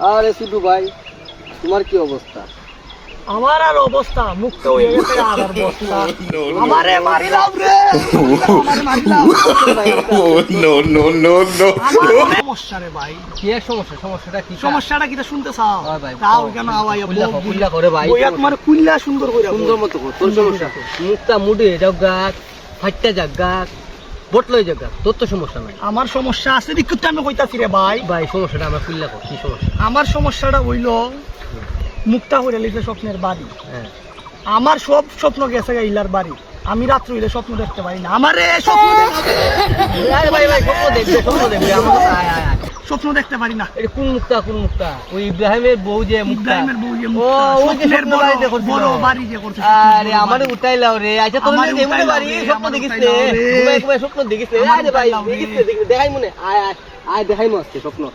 আরে শুধু ভাই তোমার কি অবস্থা? আমার আর অবস্থা মুক্ত হয়ে গেছে আর আর বস্তা আমারে মারিলাম রে! no no no! আমার সমস্যা রে ভাই। কি সমস্যা? সমস্যাটা কি? সমস্যাটা কিটা শুনতে চাও? ভাই, তাও কেন আওয়াই কুল্লা করে ভাই। বইয়া তোমার কুল্লা সুন্দর করে সুন্দর মতো তোর সমস্যা? মুখটা মুডে যাও গাছ ফাইটটা যাক গাছ। বটলই যাক গাছ তোর তো সমস্যা নাই। আমার সমস্যা আছে দিকটা আমি কইতাছি রে ভাই। ভাই সমস্যাটা আমার কুল্লা কর কি সমস্যা? আমার সমস্যাটা হইল মুক্তা হইলে লিখে স্বপ্নের বাড়ি। হ্যাঁ। আমার সব স্বপ্ন গেছে ইলার বাড়ি। আমি রাত্র হইলে স্বপ্ন দেখতে পারি না। আমার স্বপ্ন ভাই ভাই স্বপ্ন দেখবে স্বপ্ন দেখবে আমার স্বপ্ন দেখতে পারি না। এটা কোন মুক্তা কোন মুক্তা? ওই ইব্রাহিমের বউ যে মুক্তা? ইব্রাহিমের বউ যে ও মুক্তা, ওই যে বড়- বড় বাড়ি যে করছে, আরে আমার আমারে লাও উঠাইলাও রে। আচ্ছা তোমার এমনি বাড়ি? স্বপ্ন ঘুমাই ঘুমাই দেখিস রে। আরে ভাই দেখাই মনে। আয় আয় আয় দেখাই মনে স্বপ্ন।